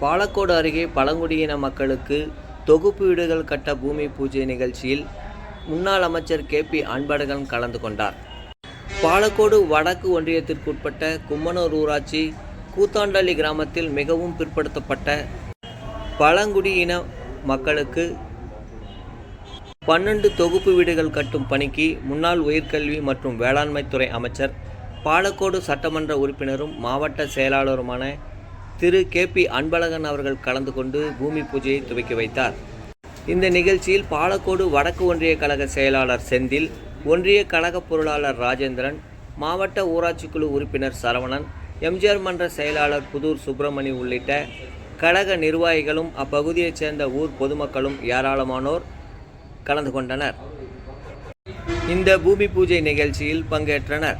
பாலக்கோடு அருகே பழங்குடியின மக்களுக்கு தொகுப்பு வீடுகள் கட்ட பூமி பூஜை நிகழ்ச்சியில் முன்னாள் அமைச்சர் கே பி அன்பழகன் கலந்து கொண்டார். பாலக்கோடு வடக்கு ஒன்றியத்திற்குட்பட்ட கும்மனூர் ஊராட்சி கூத்தாண்டள்ளி கிராமத்தில் மிகவும் பிற்படுத்தப்பட்ட பழங்குடியின மக்களுக்கு பன்னெண்டு தொகுப்பு வீடுகள் கட்டும் பணிக்கு முன்னாள் உயர்கல்வி மற்றும் வேளாண்மைத்துறை அமைச்சர் பாலக்கோடு சட்டமன்ற உறுப்பினரும் மாவட்ட செயலாளருமான திரு கே பி அன்பழகன் அவர்கள் கலந்து கொண்டு பூமி பூஜையை துவக்கி வைத்தார். இந்த நிகழ்ச்சியில் பாலக்கோடு வடக்கு ஒன்றிய கழக செயலாளர் செந்தில் ஒன்றிய கழக பொருளாளர் ராஜேந்திரன் மாவட்ட ஊராட்சி குழு உறுப்பினர் சரவணன் எம்ஜிஆர் மன்ற செயலாளர் புதூர் சுப்பிரமணி உள்ளிட்ட கழக நிர்வாகிகளும் அப்பகுதியைச் சேர்ந்த ஊர் பொதுமக்களும் ஏராளமானோர் கலந்து கொண்டனர். இந்த பூமி பூஜை நிகழ்ச்சியில் பங்கேற்றனர்.